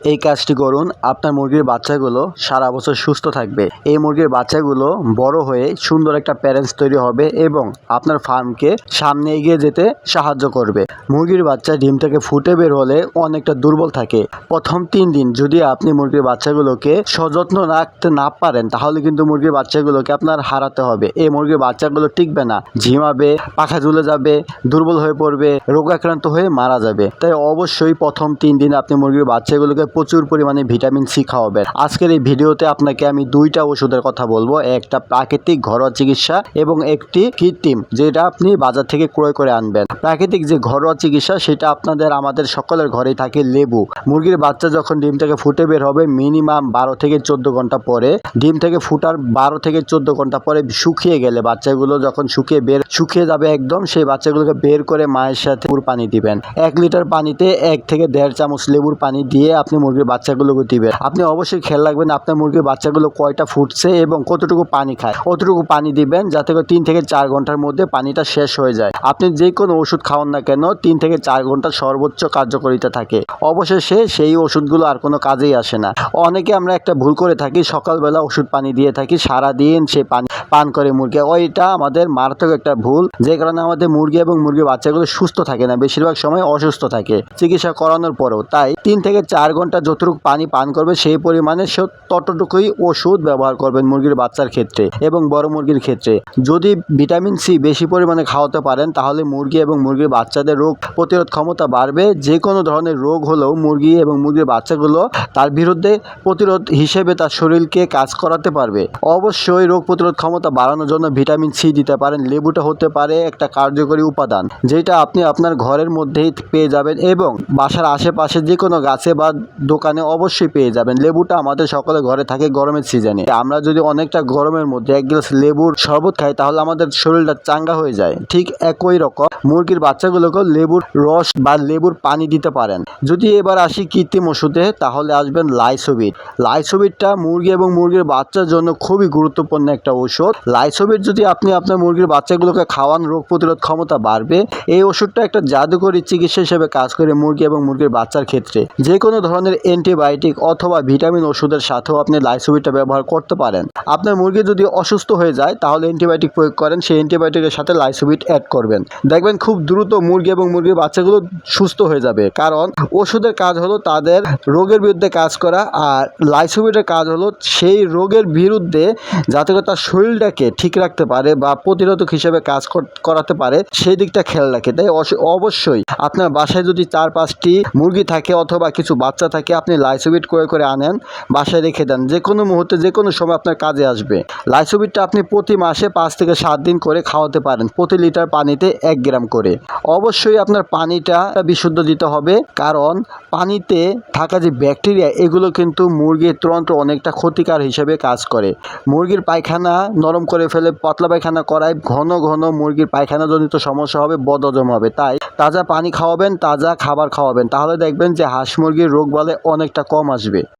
এই কাজটি করুন, আপনার মুরগির বাচ্চাগুলো সারা বছর সুস্থ থাকবে। এই মুরগির বাচ্চাগুলো বড় হয়ে সুন্দর একটা প্যারেন্টস তৈরি হবে এবং আপনার ফার্মকে সামনে এগিয়ে যেতে সাহায্য করবে। মুরগির বাচ্চা ডিম থেকে ফুটে বের হলে অনেকটা দুর্বল থাকে। প্রথম তিন দিন যদি আপনি মুরগির বাচ্চাগুলোকে সযত্ন রাখতে না পারেন, তাহলে কিন্তু মুরগির বাচ্চাগুলোকে আপনার হারাতে হবে। এই মুরগির বাচ্চাগুলো টিকবে না, ঝিমাবে, পাখা ঝুলে যাবে, দুর্বল হয়ে পড়বে, রোগাক্রান্ত হয়ে মারা যাবে। তাই অবশ্যই প্রথম তিন দিন আপনি মুরগির বাচ্চাগুলোকে প্রচুর পরিমাণে ভিটামিন সি খাওয়াবেন। আজকের এই ভিডিওতে আপনাকে আমি দুইটা ওষুধের কথা বলব। একটা প্রাকৃতিক ঘরোয়া চিকিৎসা এবং একটি কৃত্রিম, যেটা আপনি বাজার থেকে ক্রয় করে আনবেন। প্রাকৃতিক যে ঘরোয়া চিকিৎসা, সেটা আপনাদের আমাদের সকলের ঘরেই থাকে লেবু। মুরগির বাচ্চা যখন ডিম থেকে ফুটে বের হবে, মিনিমাম বারো থেকে চোদ্দ ঘণ্টা পরে, ডিম থেকে ফুটার বারো থেকে চোদ্দ ঘণ্টা পরে শুকিয়ে গেলে বাচ্চাগুলো যখন শুকিয়ে বের, শুকিয়ে যাবে একদম, সেই বাচ্চাগুলোকে বের করে মায়ের সাথে পানি দিবেন। এক লিটার পানিতে এক থেকে দেড় চামচ লেবুর পানি দিয়ে আপনি মুরগির বাচ্চাগুলোকে দিবেন। আপনি অবশ্যই খেয়াল রাখবেন আপনার মুরগির বাচ্চাগুলো কয়টা ফুটছে এবং কতটুকু পানি খায়। অতটুকু পানি দিবেন যাতে করে তিন থেকে চার ঘণ্টার মধ্যে পানিটা শেষ হয়ে যায়। আপনি যে কোনো ওষুধ খাওয়ান না কেন তিন থেকে চার ঘণ্টা সর্বোচ্চ কার্যকারিতা থাকে। অবশেষে সেই ওষুধগুলো আর কোনো কাজেই আসে না। অনেকে আমরা একটা ভুল করে থাকি, সকালবেলা ওষুধ পানি দিয়ে থাকি, সারাদিন সে পানি পান করে মুরগি। ওইটা আমাদের মারাত্মক একটা ভুল। যে কারণে আমাদের মুরগি এবং মুরগির বাচ্চাগুলো সুস্থ থাকে না, বেশিরভাগ সময় অসুস্থ থাকে। চিকিৎসা করানোর পরেও। তাই তিন থেকে চার ঘণ্টা যতটুকু পানি পান করবে, সেই পরিমাণে সে ততটুকুই ওষুধ ব্যবহার করবেন মুরগির বাচ্চার ক্ষেত্রে এবং বড় মুরগির ক্ষেত্রে। যদি ভিটামিন সি বেশি পরিমাণে খাওয়াতে পারেন, তাহলে মুরগি এবং মুরগির বাচ্চাদের রোগ প্রতিরোধ ক্ষমতা বাড়বে। যে কোনো ধরনের রোগ হলেও মুরগি এবং মুরগির বাচ্চাগুলো তার বিরুদ্ধে প্রতিরোধ হিসেবে তার শরীরকে কাজ করাতে পারবে। অবশ্যই রোগ প্রতিরোধ ক্ষমতা বাড়ানোর জন্য ভিটামিন সি দিতে পারেন, লেবুটা হতে পারে একটা কার্যকরী উপাদান, যেটা আপনি আপনার ঘরের মধ্যেই পেয়ে যাবেন এবং বাসার আশেপাশে যে কোনো গাছে বা দোকানে অবশ্যই পেয়ে যাবেন। লেবুটা আমাদের সকলে ঘরে থাকে গরমের সিজনে আমরা যদি অনেকটা গরমের মধ্যে এক গ্লাস লেবুর শরবত খাই, তাহলে আমাদের শরীরটা চাঙ্গা হয়ে যায়। ঠিক একই রকম মুরগির বাচ্চাগুলোকেও লেবুর রস বা লেবুর পানি দিতে পারেন। যদি এবার আসি কৃত্রিম ওষুধে, তাহলে আসবেন লাইসোবিট লাইসোবিটটা মুরগি এবং মুরগির বাচ্চার জন্য খুবই গুরুত্বপূর্ণ একটা ওষুধ লাইসোবিট যদি আপনি আপনার মুরগির বাচ্চাগুলোকে খাওয়ান, রোগ প্রতিরোধ ক্ষমতা বাড়বে, এই ওষুধটা একটা জাদুকরী চিকিৎসা হিসেবে কাজ করে মুরগি এবং মুরগির বাচ্চার ক্ষেত্রে। যে কোনো ধরনের অ্যান্টিবায়োটিক অথবা ভিটামিন ওষুধের সাথেও আপনি লাইসোবিটটা ব্যবহার করতে পারেন। আপনার মুরগি যদি অসুস্থ হয়ে যায়, তাহলে অ্যান্টিবায়োটিক প্রয়োগ করেন, সেই অ্যান্টিবায়োটিকের সাথে লাইসোবিট অ্যাড করবেন। দেখবেন খুব দ্রুত মুরগি এবং মুরগির বাচ্চাগুলো সুস্থ হয়ে যাবে। কারণ ওষুধের কাজ হলো তাদের রোগের বিরুদ্ধে কাজ করা, আর লাইসোবিটের কাজ হলো সেই রোগের বিরুদ্ধে যাতে করে তার শরীরটাকে ঠিক রাখতে পারে বা প্রতিরোধক হিসেবে কাজ কর- করাতে পারে, সেই দিকটা খেয়াল রাখে। তাই অবশ্যই আপনার বাসায় যদি চার পাঁচটি মুরগি থাকে অথবা কিছু বাচ্চা থাকে আপনি লাইসোবিট করে করে আনেন, বাসায় রেখে দেন যে কোনো মুহূর্তে যে কোনো সময় আপনার কাজে আসবে। লাইসোবিটটা আপনি প্রতি মাসে পাঁচ থেকে সাত দিন করে খাওয়াতে পারেন, প্রতি লিটার পানিতে এক গ্রাম করে। অবশ্যই আপনার পানিটা বিশুদ্ধ দিতে হবে, কারণ পানিতে থাকা যে ব্যাকটেরিয়া এগুলো কিন্তু মুরগির তন্ত্র অনেকটা ক্ষতিকার হিসেবে কাজ করে। মুরগির পায়খানা নরম করে ফেলে, পাতলা পায়খানা করায় ঘন ঘন মুরগির পায়খানাজনিত সমস্যা হবে বদজম হবে। তাই তাজা পানি খাওয়াবেন, তাজা খাবার খাওয়াবেন। তাহলে দেখবেন যে হাঁস মুরগির রোগ বলে অনেকটা কম আসবে।